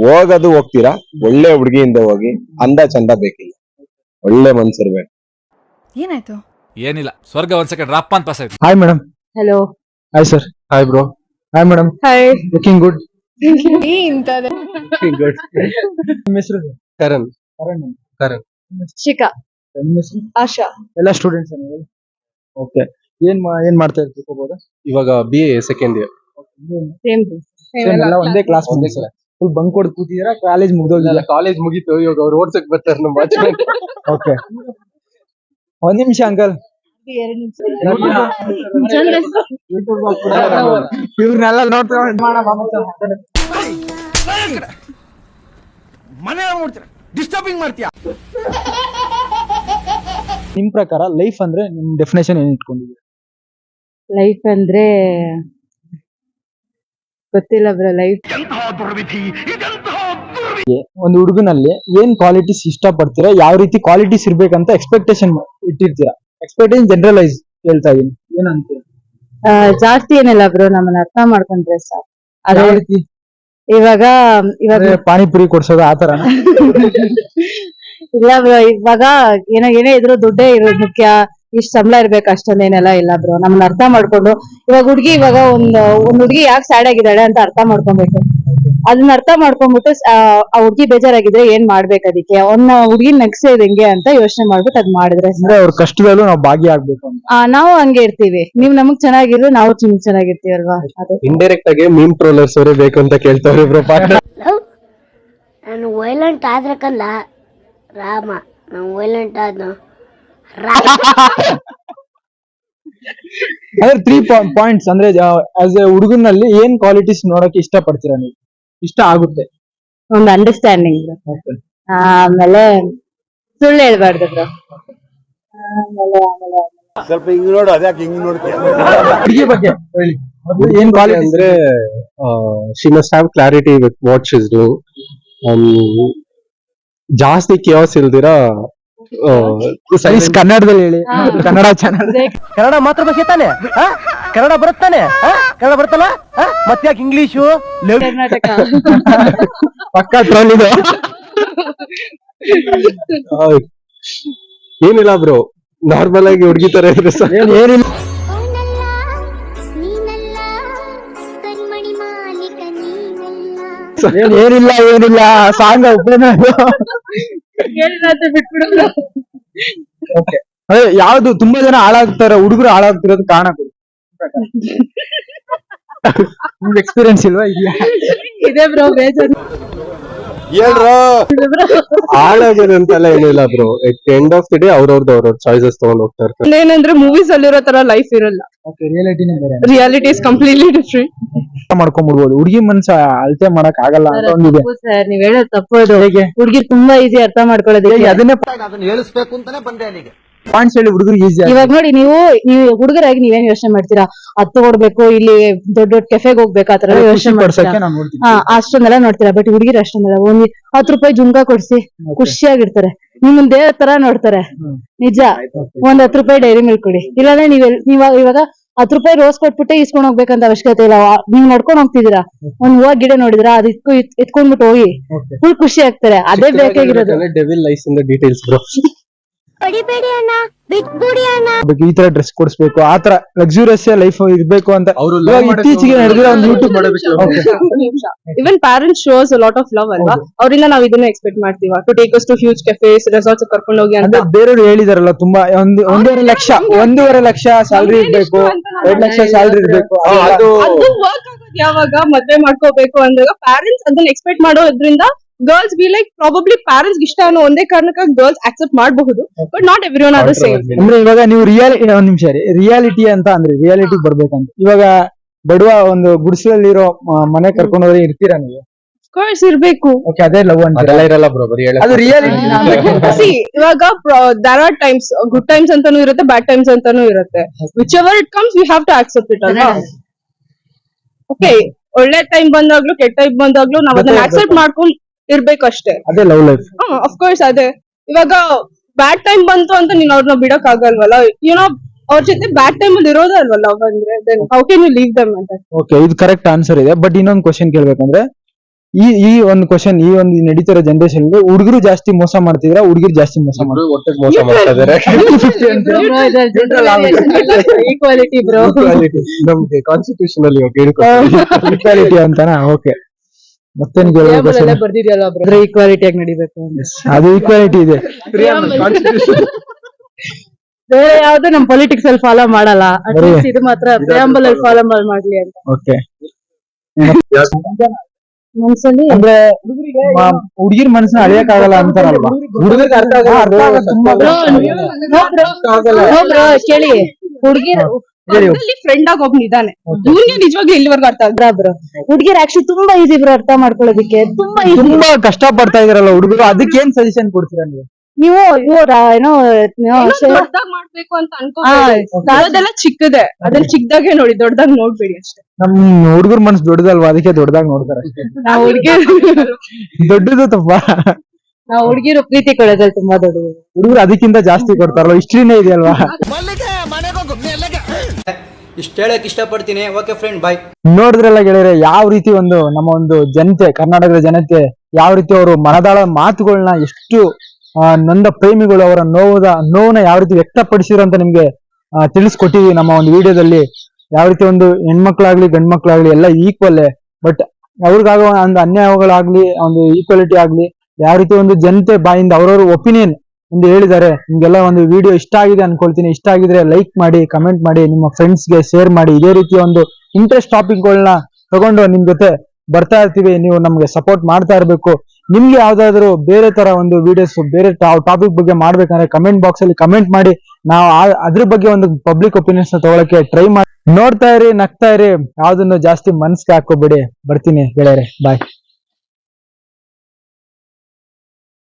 ಹೋಗೋದು ಹೋಗ್ತೀರಾ? ಒಳ್ಳೆ ಹುಡುಗಿಯಿಂದ ಹೋಗಿ ಅಂದ ಚಂದ ಬೇಕಿಲ್ಲ. ಒಳ್ಳೆ ಮನ್ಸಿರ್ಬೇಕು ಏನಾಯ್ತು? ಏನಿಲ್ಲ. ಸ್ವರ್ಗ ಒಂದ್ ಸೆಕೆಂಡ್ ರಪ್ಪ ಅಂತ ಪಾಸ್ ಆಯ್ತು. Hi madam hello hi sir hi bro hi madam hi looking good good ನಿಮ್ಮ ಹೆಸರು? ಕರಣ್. ಕರಣ್. ಕರಣ್. ಶಿಖಾ. ನಿಮ್ಮ ಹೆಸರು? ಆಶಾ. ಎಲ್ಲ ಸ್ಟೂಡೆಂಟ್ಸ್ ಓಕೆ ಏನ್ ಮಾ- ಏನ್ ಮಾಡ್ತಾ ಇರ್ತೀವಿ ಇವಾಗ B A second year same ಎಲ್ಲ ಒಂದೇ ಕ್ಲಾಸ್ ಫುಲ್ ಬಂಕ್ ಕೊಡ್ ಕೂತಿದ್ರ ಕಾಲೇಜ್ ಮುಗ್ದೋಗಿಲ್ಲ ಕಾಲೇಜ್ ಮುಗೀತು ಇವಾಗ ಅವ್ರು ಓಡ್ಸಕ್ ಬರ್ತಾರೆ ನಮ್ಮ ವಾಚ್ಮೆನ್ ಓಕೆ ಒಂದ್ ನಿಮಿಷ ಅಂಕಲ್ ಇವ್ರನ್ನೆಲ್ಲ ಮನೆ ನೋಡ್ತೀರ? ಡಿಸ್ಟರ್ಬಿಂಗ್ ಮಾಡ್ತೀಯ? ನಿಮ್ ಪ್ರಕಾರ ಲೈಫ್ ಅಂದ್ರೆ ನಿಮ್ ಡೆಫಿನೇಷನ್ ಏನ್ ಇಟ್ಕೊಂಡಿದ್ದೀರಾ? ಲೈಫ್ ಅಂದ್ರೆ ಗೊತ್ತಿಲ್ಲ ಬ್ರೋ ಲೈಫ್ ಒಂದು ಹುಡುಗನಲ್ಲಿ ಏನ್ ಕ್ವಾಲಿಟೀಸ್ ಇಷ್ಟ ಪಡ್ತೀರಾ ಯಾವ ರೀತಿ ಕ್ವಾಲಿಟೀಸ್ ಇರ್ಬೇಕಂತ ಎಕ್ಸ್ಪೆಕ್ಟೇಷನ್ ಇಟ್ಟಿರ್ತೀರಾ? ಎಕ್ಸ್ಪೆಕ್ಟೇಷನ್ ಜನರಲೈಸ್ ಹೇಳ್ತಾ ಇದೀನಿ. ಏನಂತೀರಾ? ಜಾಸ್ತಿ ಏನಿಲ್ಲ ಬ್ರೋ ನಮ್ಮನ್ನ ಅರ್ಥ ಮಾಡ್ಕೊಂಡ್ರೆ ಸರ್ ಅದೇ ರೀತಿ? ಇವಾಗ ಇವಾಗ ಪಾನಿಪುರಿ ಕೊಡ್ಸೋದು ಆತರ ಇಲ್ಲ ಬ್ರೋ ಇವಾಗ ಏನೋ ಏನೇ ಇದ್ರು ದುಡ್ಡೇ ಇರೋದು ಮುಖ್ಯ. ಇಷ್ಟ ಸಂಬಳ ಇರ್ಬೇಕು ಅಷ್ಟೊಂದೇನೆಲ್ಲ ಇಲ್ಲ ಬ್ರೋ ನಮ್ಮನ್ನ ಅರ್ಥ ಮಾಡ್ಕೊಂಡು ಇವಾಗ ಹುಡ್ಗಿ ಇವಾಗ ಒಂದ್ ಒಂದ್ ಹುಡ್ಗಿ ಯಾಕೆ ಸ್ಯಾಡ್ ಆಗಿದ್ದಾಳೆ ಅಂತ ಅರ್ಥ ಮಾಡ್ಕೊಬೇಕು ಅದನ್ನ ಅರ್ಥ ಮಾಡ್ಕೊಂಡ್ಬಿಟ್ಟು ಆ ಹುಡ್ಗಿ ಬೇಜಾರಾಗಿದ್ರೆ ಏನ್ ಮಾಡ್ಬೇಕು ಅದಕ್ಕೆ? ಅವ್ನ ಹುಡ್ಗಿ ನಗ್ಸೋದ್ ಹೆಂಗೆ ಅಂತ ಯೋಚನೆ ಮಾಡ್ಬಿಟ್ಟು ಅದ್ ಮಾಡಿದ್ರೆ. ಅಂದ್ರೆ ಅವ್ರ ಕಷ್ಟದಲ್ಲೂ ನಾವು ಭಾಗಿಯಾಗ್ಬೇಕು ಅಂತ. ಆ, ನಾವು ಹಂಗೆ ಇರ್ತೀವಿ. ನೀವ್ ನಮಗ್ ಚೆನ್ನಾಗಿರೋ ನಾವು ಚಿನ್ ಚೆನ್ನಾಗಿರ್ತೀವಲ್ವಾ? ಅದೇ. ಇಂಡೈರೆಕ್ಟ್ ಆಗಿ ಮೀಮ್ ಟ್ರೋಲರ್ಸ್ ಅವರೇ ಬೇಕು ಅಂತ ಕೇಳ್ತಾವ್ರೆ ಬ್ರೋ ಪಾಠ. ನಾನು ವೈಲೆಂಟ್ ಆದ್ರಕಲ್ಲ ರಾಮ. ನಾನು ವೈಲೆಂಟ್ ಆದ್ನು. ಅಂದ್ರೆ ತ್ರೀ ಪಾಯಿಂಟ್ಸ್ ಅಂದ್ರೆ ಆಸ್ ಎ ಹುಡುಗನಲ್ಲಿ ಏನ್ ಕ್ವಾಲಿಟೀಸ್ ನೋಡಕ್ಕೆ ಇಷ್ಟ ಪಡ್ತೀರಾ ನೀವು? ಇಷ್ಟ ಆಗುತ್ತೆ. ಒಂದು ಅಂಡರ್ಸ್ಟ್ಯಾಂಡಿಂಗ್ ಆಮೇಲೆ ಸುಳ್ಳು ಹೇಳ್ಬಾರ್ದು ಬ್ರೋ ಆಮೇಲೆ ಆಮೇಲೆ ಸ್ವಲ್ಪ ಹಿಂಗ್ ನೋಡು ಅದ್ಯಾಕೆ ಹಿಂಗ್ ನೋಡ್ತೀಯ ಹುಡುಗಿ ಬಗ್ಗೆ ಹೇಳಿ. ಏನ್ ಕ್ವಾಲಿಟಿ ಅಂದ್ರೆ she must have clarity with what she's do ಜಾಸ್ತಿ ಕೇಸ್ ಇಲ್ದಿರಾ ಸೈನ್ಸ್ ಕನ್ನಡದಲ್ಲಿ ಹೇಳಿ. ಕನ್ನಡ ಚಾನಲ್ ಕನ್ನಡ ಮಾತೃಭಾಷೆ ತಾನೆ? ಆ? ಕನ್ನಡ ಬರುತ್ತಾನೆ? ಕನ್ನಡ ಬರುತ್ತಲ್ಲ? ಮತ್ತೆ ಯಾಕೆ ಇಂಗ್ಲಿಷು? ಕರ್ನಾಟಕ. ಪಕ್ಕ ಟ್ರೋಲ್ ಇದು. ಏನಿಲ್ಲ ಬ್ರೋ ನಾರ್ಮಲ್ ಆಗಿ ಹುಡುಗಿ ತರ ಇದ್ರೆ ಸಾಕು. ಏನ್ ಏನಿಲ್ಲ. ಕಣ್ಮಣಿ ಮಾಲೀಕ ನೀನಲ್ಲ. ಏನ್ ಏನಿಲ್ಲ ಏನಿಲ್ಲ. ಸಾಂಗ್ ಬಿಟ್ಬಿಡು ಓಕೆ ಅದೇ ಯಾವ್ದು ತುಂಬಾ ಜನ ಹಾಳಾಗ್ತಾರೆ ಹುಡುಗರು ಹಾಳಾಗ್ತಿರೋದು ಕಾರಣ ನಿಮ್ಗೆ ಎಕ್ಸ್ಪೀರಿಯನ್ಸ್ ಇಲ್ವಾ? ಇದೆಯಾ? ಇದೆ ಬ್ರೋ ಬೇಜಾರು. ಹೇಳ್ರ. ಹಾಳಾಗೋದಂತೆಲ್ಲ ಏನಿಲ್ಲ bro. At end of the day ಅವ್ರವ್ರದ್ದು ಅವ್ರವ್ರ ಚಾಯ್ಸಸ್ ತಗೊಂಡ್ ಹೋಗ್ತಾ ಇರ್ತಾರೆ. ಏನಂದ್ರೆ ಮೂವೀಸ್ ಅಲ್ಲಿರೋ ತರ ಲೈಫ್ ಇರಲ್ಲ. ರಿಯಾಲಿಟಿನೇ ಬೇರೆ. ರಿಯಾಲಿಟಿ ಇಸ್ ಕಂಪ್ಲೀಟ್ಲಿ ಡಿಫ್ರೆಂಟ್ ಮಾಡ್ಕೊಂಡ್ಬಿಡ್ಬೋದು ಹುಡುಗಿ ಮನ್ಸ ಅಳತೆ ಮಾಡಕ್ ಆಗಲ್ಲ ಅಂತ ಒಂದಿದೆ. ಸರ್ ನೀವ್ ಹೇಳೋದು ತಪ್ಪು ಅದು. ಹುಡುಗಿರ್ ತುಂಬಾ ಈಸಿ ಅರ್ಥ ಮಾಡ್ಕೊಳ್ಳೋದಕ್ಕೆ. ಅದನ್ನೇ ಅದನ್ನ ಹೇಳಿಸ್ಬೇಕು ಅಂತಾನೆ ಬಂದೆ ಅಲ್ಲಿಗೆ. ಪಾಯಿಂಟ್ಸ್ ಹೇಳಿ ಹುಡುಗರಿಗೆ ಈಸಿ ಇವಾಗ ನೋಡಿ ನೀವು ನೀವು ಹುಡುಗರಾಗಿ ನೀವೇನ್ ಯೋಚನೆ ಮಾಡ್ತೀರಾ? ಹತ್ತು ಕೊಡ್ಬೇಕು ಇಲ್ಲಿ ದೊಡ್ಡ ದೊಡ್ಡ ಕೆಫೆಗೆ ಹೋಗ್ಬೇಕು ಆತರ ಯೋಚನೆ ಮಾಡ್ತೀರಾ? ಪಡ್ಸಕ್ಕೆ ನಾನು ನೋಡ್ತೀನಿ. ಹಾ ಅಷ್ಟೊಂದೆಲ್ಲ ನೋಡ್ತೀರಾ? ಬಟ್ ಹುಡುಗಿರು ಅಷ್ಟೊಂದೆಲ್ಲ ಒಂದ್ ಹತ್ತು ರೂಪಾಯಿ ಜುಮ್ಕಾ ಕೊಡ್ಸಿ ಖುಷಿಯಾಗಿರ್ತಾರೆ. ನಿಮ್ಮನ್ ದೇವ್ರ ತರ ನೋಡ್ತಾರೆ. ನಿಜ. ಒಂದ್ ಹತ್ತು ರೂಪಾಯಿ ಡೈರಿ ಮಿಲ್ಕ್ ಕೊಡಿ. ಇಲ್ಲಾಂದ್ರೆ ನೀವ್ ನೀವ್ ಇವಾಗ ಹತ್ತು ರೂಪಾಯಿ ರೋಸ್ ಕೊಟ್ಬಿಟ್ಟೆ ಇಸ್ಕೊಂಡ್ ಹೋಗ್ಬೇಕಂತ ಅವಶ್ಯಕತೆ ಇಲ್ಲ. ನೀವ್ ನಡ್ಕೊಂಡ್ ಹೋಗ್ತಿದೀರ ಒಂದ್ ಹೂವ ಗಿಡ ನೋಡಿದ್ರ? ಅದ್ ಎತ್ಕೊಂಡ್ಬಿಟ್ಟು ಹೋಗಿ. ಫುಲ್ ಖುಷಿ ಆಗ್ತಾರೆ. ಅದೇ ಬೇಕಾಗಿರೋದು. ಡೆವಿಲ್ ಲೈಫ್ ಇಂದ ಡೀಟೇಲ್ಸ್ ಬ್ರೋ ಹೊಡಿಬೇಡಿ ಅಣ್ಣ ಬಿಟ್ಬಿಡಿ ಅಣ್ಣ. ಈ ತರ ಡ್ರೆಸ್ ಕೊಡಿಸ್ಬೇಕು ಆ ತರ ಲಕ್ಸುರಿಯಸ್ ಲೈಫ್ ಇರ್ಬೇಕು ಅಂತ ಅವರು ಇವಾಗ ಇತ್ತೀಚೆಗೆ ನಡೆದಿರೋ ಒಂದು YouTube even parents shows lot of love ಅಲ್ವಾ? ಅವರಿಂದ ನಾವ್ ಇದನ್ನ ಎಕ್ಸ್ಪೆಕ್ಟ್ ಮಾಡ್ತೀವಿ. To take to huge cafes resorts ಕರ್ಕೊಂಡು ಹೋಗಿ ಅಂತ. ಅಂದ್ರೆ ಬೇರೆಯವ್ರು ಹೇಳಿದಾರಲ್ಲ ತುಂಬಾ ಒಂದು ಒಂದೂವರೆ ಲಕ್ಷ ಒಂದೂವರೆ ಲಕ್ಷ ಸ್ಯಾಲ್ರಿ ಇರ್ಬೇಕು ಎರಡ್ ಲಕ್ಷ ಸ್ಯಾಲ್ರಿ ಇರ್ಬೇಕು. ಅದು ಅದು ವರ್ಕ್ ಆಗೋದು ಯಾವಾಗ? ಮದ್ವೆ ಮಾಡ್ಕೋಬೇಕು ಅಂದಾಗ ಪ್ಯಾರೆಂಟ್ಸ್ ಅದನ್ನ ಎಕ್ಸ್ಪೆಕ್ಟ್ ಮಾಡೋದ್ರಿಂದ girls be like probably parents ಇಷ್ಟ ಅನ್ನೋ ಒಂದೇ ಕಾರಣಕ್ಕಾಗಿ ಗರ್ಲ್ಸ್ ಆಕ್ಸೆಪ್ಟ್ ಮಾಡಬಹುದು but not every one are same ಅಂದ್ರೆ ಇವಾಗ ನೀವು ರಿಯಾಲಿಟಿ ಒಂದ್ ನಿಮಿಷ ರೀ ರಿಯಾಲಿಟಿ ಅಂತ ಅಂದ್ರೆ ರಿಯಾಲಿಟಿ ಬರ್ಬೇಕಂತ. ಇವಾಗ ಬಡವ ಒಂದು ಗುಡಿಸಲಲ್ಲಿರೋ ಮನೆ ಕರ್ಕೊಂಡು ಹೋದ್ರೆ ಇರ್ತೀರಾ ನೀವು? ಕೋರ್ಸ್ ಇರ್ಬೇಕು. ಓಕೆ ಅದೇ ಲವ್ ಅಂತ ಅದೆಲ್ಲ ಇರಲ್ಲ ಬ್ರೋ ಬರೀ ಅದು ರಿಯಾಲಿಟಿ ಸಿ ಇವಾಗ there are times good times ಅಂತಾನೂ ಇರುತ್ತೆ ಬ್ಯಾಡ್ ಟೈಮ್ಸ್ ಅಂತಾನೂ ಇರುತ್ತೆ. Whichever it comes we have to accept it ಅಲ್ವಾ ಓಕೆ ಒಳ್ಳೆ ಟೈಮ್ ಬಂದಾಗ್ಲೂ ಕೆಟ್ಟ ಟೈಮ್ ಬಂದಾಗ್ಲೂ ನಾವ್ ಅದನ್ನ ಆಕ್ಸೆಪ್ಟ್ ಮಾಡ್ಕೊಂಡ್ ಇರ್ಬೇಕಷ್ಟೇ ಅದೇ ಲವ್ ಲೈಫ್. ಅಫ್ಕೋರ್ಸ್ ಅದೇ. ಇವಾಗ ಬ್ಯಾಡ್ ಟೈಮ್ ಬಂತು ಅಂತ ನೀನ್ ಅವ್ರನ್ನ ಬಿಡಕ್ ಆಗಲ್ವಲ್ಲ ಯುನೋ ಅವ್ರ ಜೊತೆ ಬ್ಯಾಡ್ ಟೈಮ್ ಅಲ್ಲಿ ಇರೋದೇ ಅಲ್ವಾ ಲವ್ ಅಂದ್ರೆ? Then how can you leave them ಅಂತ? ಓಕೆ ಇದು ಕರೆಕ್ಟ್ ಆನ್ಸರ್ ಇದೆ. ಬಟ್ ಇನ್ನೊಂದು ಕ್ವಶನ್ ಕೇಳ್ಬೇಕಂದ್ರೆ ಈ ಈ ಒಂದು ಕ್ವಶನ್ ಈ ಒಂದು ನಡೀತಿರೋ ಜನರೇಷನ್ ಹುಡುಗರು ಜಾಸ್ತಿ ಮೋಸ ಮಾಡ್ತಿದ್ರ ಹುಡುಗರು ಜಾಸ್ತಿ ಮೋಸ ಮಾಡ್ತಾರೆ ಕಾನ್ಸ್ಟಿಟ್ಯೂಷನ್ ಅಲ್ಲಿ ಈಕ್ವಾಲಿಟಿ ಅಂತಾನ? ಓಕೆ ಮತ್ತೇನ್? ಬರ್ದಿದ್ಯಲ್ಲ ಬ್ರೋ ಈಕ್ವಾಲಿಟಿ ಆಗಿ ನಡಿಬೇಕು ಅದು ಈಕ್ವಾಲಿಟಿ ಇದೆ. ಬೇರೆ ಯಾವ್ದು ನಮ್ ಪೊಲಿಟಿಕ್ಸ್ ಅಲ್ಲಿ ಫಾಲೋ ಮಾಡಲ್ಲ. ಅಟ್ಲೀಸ್ಟ್ ಇದು ಮಾತ್ರ ಪ್ರಿಯಾಂಬಲ್ ಅಲ್ಲಿ ಫಾಲೋ ಮಾಡ್ಲಿ ಅಂತ. ಓಕೆ ಮನ್ಸಲ್ಲಿ ಅಂದ್ರೆ ಹುಡುಗಿರ್ ಮನಸ್ಸನ್ನ ಅಳಿಯಕ್ ಆಗಲ್ಲ ಅಂತಾರಲ್ವಾ? ಹುಡುಗರಿಗೆ ಅರ್ಥ ಆಗಲ್ಲ. ಅರ್ಥ ಆಗಲ್ಲ. ತುಂಬಾ ಬ್ರೋ. ಕೇಳಿ. ಹುಡುಗಿರ್ ಫ್ರೆಂಡ್ ಆಗಿ ಹೋಗಿ ನಿಧಾನೆ ಇವ್ನಿಗೆ ನಿಜವಾಗ್ಲೂ ಇಲ್ಲಿವರೆಗೂ ಅರ್ಥ ಆಗ್ರ ಬ್ರೋ ಹುಡುಗಿರ್ ಆಕ್ಚುಲಿ ತುಂಬಾ ಈಸಿ ಬ್ರೋ ಅರ್ಥ ಮಾಡ್ಕೊಳ್ಳೋದಕ್ಕೆ ತುಂಬಾ ಈಸಿ ತುಂಬಾ ಕಷ್ಟ ಪಡ್ತಾ ಇದಾರಲ್ಲ ಹುಡುಗರು ಅದಕ್ಕೆ ಏನ್ ಸಜೆಷನ್ ಕೊಡ್ತೀರಾ ನೀವು? ನೀವು ಇವ್ರ ಏನೋ ಮಾಡ್ಬೇಕು ಅಂತ ಅನ್ಕೋದೆಲ್ಲ ಚಿಕ್ಕದೆ. ಅದನ್ನ ಚಿಕ್ಕದಾಗೆ ನೋಡಿ ದೊಡ್ಡದಾಗಿ ನೋಡ್ಬೇಡಿ ಅಷ್ಟೇ. ನಮ್ ಹುಡುಗರ ಮನ್ಸು ದೊಡ್ಡದಲ್ವಾ? ಅದಕ್ಕೆ ದೊಡ್ಡದಾಗಿ ನೋಡ್ತಾರೆ ನಾವ್ ನಾವು ಹುಡುಗಿರ್ ದೊಡ್ಡದು ತಪ್ಪ. ನಾವು ಹುಡುಗಿರು ಪ್ರೀತಿ ಕೊಡೋದ್ರಲ್ಲಿ ತುಂಬಾ ದೊಡ್ಡದು. ಹುಡುಗರು ಅದಕ್ಕಿಂತ ಜಾಸ್ತಿ ಕೊಡ್ತಾರಲ್ವಾ ಹಿಸ್ಟ್ರಿನೇ ಇದೆಯಲ್ವಾ? ಇಷ್ಟ ಹೇಳಕ್ ಇಷ್ಟಪಡ್ತೀನಿ. ಓಕೆ ಫ್ರೆಂಡ್ ಬಾಯ್ ನೋಡಿದ್ರಲ್ಲ ಗೆಳೆಯರೆ ಯಾವ ರೀತಿ ಒಂದು ನಮ್ಮ ಒಂದು ಜನತೆ ಕರ್ನಾಟಕದ ಜನತೆ ಯಾವ ರೀತಿ ಅವರು ಮನದಾಳ ಮಾತುಗಳನ್ನ ಎಷ್ಟು ನೊಂದ ಪ್ರೇಮಿಗಳು ಅವರ ನೋವುದ ನೋವನ್ನ ಯಾವ ರೀತಿ ವ್ಯಕ್ತಪಡಿಸಿದ್ರು ಅಂತ ನಿಮ್ಗೆ ಆ, ತಿಳಿಸ್ಕೊಟ್ಟಿದೀವಿ ನಮ್ಮ ಒಂದು ವಿಡಿಯೋದಲ್ಲಿ. ಯಾವ ರೀತಿ ಒಂದು ಹೆಣ್ಮಕ್ಳಾಗ್ಲಿ ಗಂಡ್ಮಕ್ಳಾಗ್ಲಿ ಎಲ್ಲ ಈಕ್ವಲ್ ಬಟ್ ಅವ್ರಿಗಾಗೋ ಒಂದು ಅನ್ಯಾಯಗಳಾಗ್ಲಿ ಒಂದು ಈಕ್ವಾಲಿಟಿ ಆಗ್ಲಿ ಯಾವ ರೀತಿ ಒಂದು ಜನತೆ ಬಾಯಿಂದ ಅವ್ರವ್ರ ಒಪಿನಿಯನ್ ಒಂದು ಹೇಳಿದ್ದಾರೆ, ನಿಮ್ಗೆಲ್ಲ ಒಂದು ವಿಡಿಯೋ ಇಷ್ಟ ಆಗಿದೆ ಅನ್ಕೊಳ್ತೀನಿ. ಇಷ್ಟ ಆಗಿದ್ರೆ ಲೈಕ್ ಮಾಡಿ ಕಮೆಂಟ್ ಮಾಡಿ, ನಿಮ್ಮ ಫ್ರೆಂಡ್ಸ್ಗೆ ಶೇರ್ ಮಾಡಿ. ಇದೇ ರೀತಿಯ ಒಂದು ಇಂಟ್ರೆಸ್ಟ್ ಟಾಪಿಕ್ಗಳನ್ನ ತಗೊಂಡು ನಿಮ್ ಜೊತೆ ಬರ್ತಾ ಇರ್ತೀವಿ. ನೀವು ನಮ್ಗೆ ಸಪೋರ್ಟ್ ಮಾಡ್ತಾ ಇರಬೇಕು. ನಿಮ್ಗೆ ಯಾವ್ದಾದ್ರು ಬೇರೆ ತರ ಒಂದು ವಿಡಿಯೋಸ್ ಬೇರೆ ಟಾಪಿಕ್ ಬಗ್ಗೆ ಮಾಡ್ಬೇಕಂದ್ರೆ ಕಮೆಂಟ್ ಬಾಕ್ಸ್ ಅಲ್ಲಿ ಕಮೆಂಟ್ ಮಾಡಿ. ನಾವು ಅದ್ರ ಬಗ್ಗೆ ಒಂದು ಪಬ್ಲಿಕ್ ಒಪಿನಿಯನ್ಸ್ ತಗೊಳಕ್ಕೆ ಟ್ರೈ ಮಾಡಿ, ನೋಡ್ತಾ ಇರಿ, ನಗ್ತಾ ಇರಿ. ಯಾವ್ದನ್ನು ಜಾಸ್ತಿ ಮನ್ಸ್ಗೆ ಹಾಕೋಬೇಡಿ ಬರ್ತೀನಿ ಗೆಳೆಯರೆ. ಬಾಯ್